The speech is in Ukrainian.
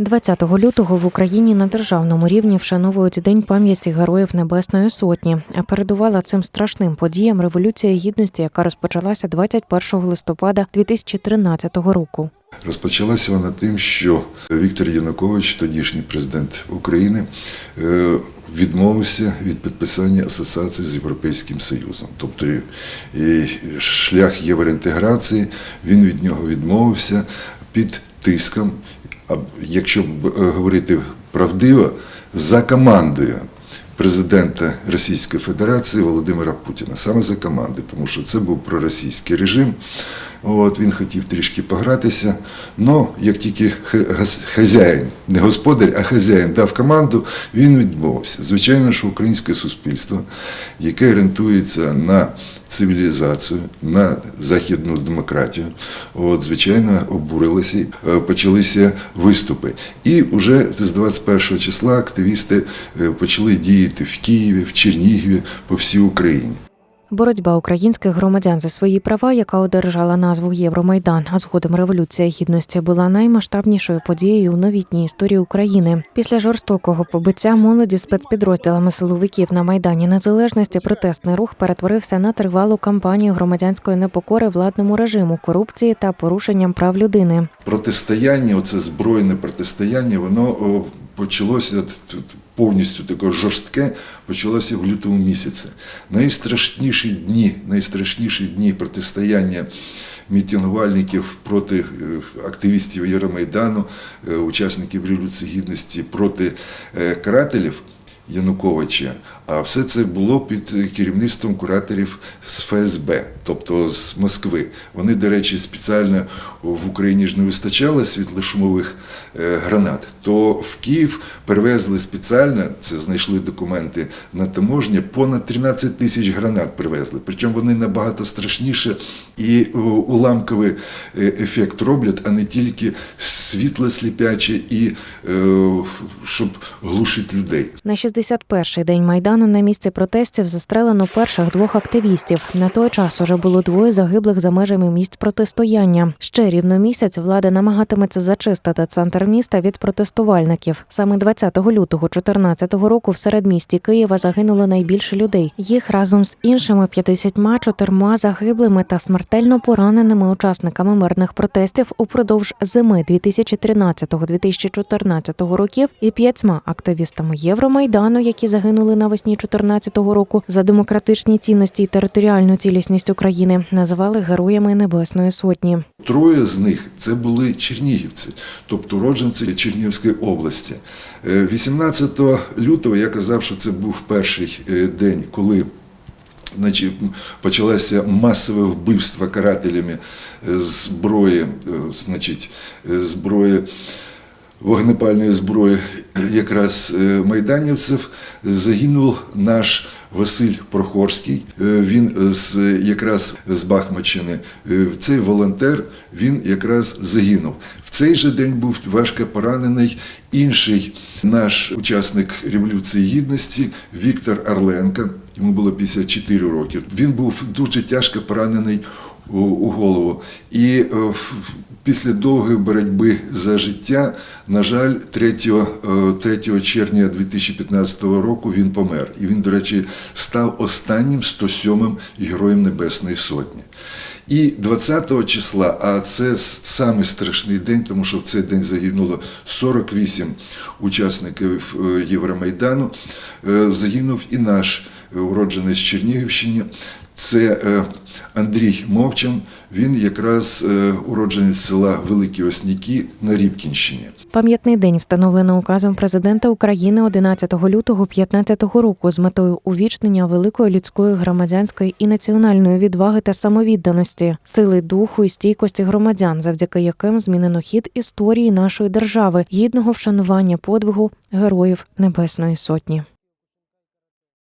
20 лютого в Україні на державному рівні вшановують День пам'яті героїв Небесної Сотні. А передувала цим страшним подіям Революція Гідності, яка розпочалася 21 листопада 2013 року. Розпочалася вона тим, що Віктор Янукович, тодішній президент України, е, відмовився від підписання асоціації з Європейським Союзом. Тобто і шлях євроінтеграції він від нього відмовився під тиском, якщо е, говорити правдиво, за командою президента Російської Федерації Володимира Путіна, саме за командою, тому що це був проросійський режим. От, він хотів трішки погратися. але як тільки хазяїн, не господар, а хазяїн дав команду, він відмовився. Звичайно, що українське суспільство, яке орієнтується на цивілізацію, на західну демократію, от, звичайно, обурилося, е, почалися виступи. І вже з 21 числа активісти е, почали діяти в Києві, в Чернігові, по всій Україні. Боротьба українських громадян за свої права, яка одержала назву Євромайдан, а згодом Революція Гідності, була наймасштабнішою подією у новітній історії України. Після жорстокого побиття молоді спецпідрозділами силовиків на майдані незалежності протестний рух перетворився на тривалу кампанію громадянської непокори владному режиму, корупції та порушенням прав людини. протистояння, оце збройне протистояння, воно почалося тут повністю таке жорстке, почалося в лютому місяці. Найстрашніші дні, найстрашніші дні протистояння мітингувальників проти е, активістів Євромайдану, е, учасників Революції Гідності, проти е, карателів. Януковича, а все це було під керівництвом кураторів з ФСБ, тобто з Москви. Вони, до речі, спеціально в Україні ж не вистачало світлошумових е, гранат, то в Київ привезли спеціально, це знайшли документи на таможні, понад 13 тисяч гранат привезли. Причому вони набагато страшніше і уламковий е, ефект роблять, а не тільки світло сліпяче і е, щоб глушити людей. На 61-й день майдану на місці протестів застрелено перших двох активістів. На той час уже було двоє загиблих за межами місць протистояння. Ще рівно місяць влада намагатиметься зачистити центр міста від протестувальників. Саме 20 лютого 2014 року в середмісті Києва загинуло найбільше людей. Їх разом з іншими 54 загиблими та смертельно пораненими учасниками мирних протестів упродовж зими 2013-2014 років і п'ятьма активістами Євромайдану, які загинули навесні 2014 року за демократичні цінності і територіальну цілісність України, називали героями Небесної Сотні. Троє з них це були чернігівці, тобто уродженці Чернігівської області. Е, 18 лютого я казав, що це був перший е, день, коли значить, почалося масове вбивство карателями е, зброї, е, значить, е, зброї. Вогнепальної зброї е, якраз е, майданівців загинув наш Василь Прохорський. Е, Він з якраз з Бахмачини. Е, Цей волонтер він якраз загинув. В цей же день був важко поранений інший наш учасник Революції Гідності Віктор Орленко. Йому було 54 роки. Він був дуже тяжко поранений у, голову. І е, після довгої боротьби за життя, на жаль, 3, е, 3 червня 2015 року він помер. І він, до речі, став останнім 107-м героєм Небесної Сотні. І 20 числа, а це самий страшний день, тому що в цей день загинуло 48 учасників е, Євромайдану. Е, Загинув і наш уродженець з Чернігівщини. Це е, Андрій Мовчан. Він якраз е, уродженець села Великі Осніки на Рібкінщині. Пам'ятний день встановлено указом президента України 11 лютого 2015 року з метою увічнення великої людської громадянської і національної відваги та самовідданості, сили духу і стійкості громадян, завдяки яким змінено хід історії нашої держави, гідного вшанування подвигу героїв Небесної Сотні.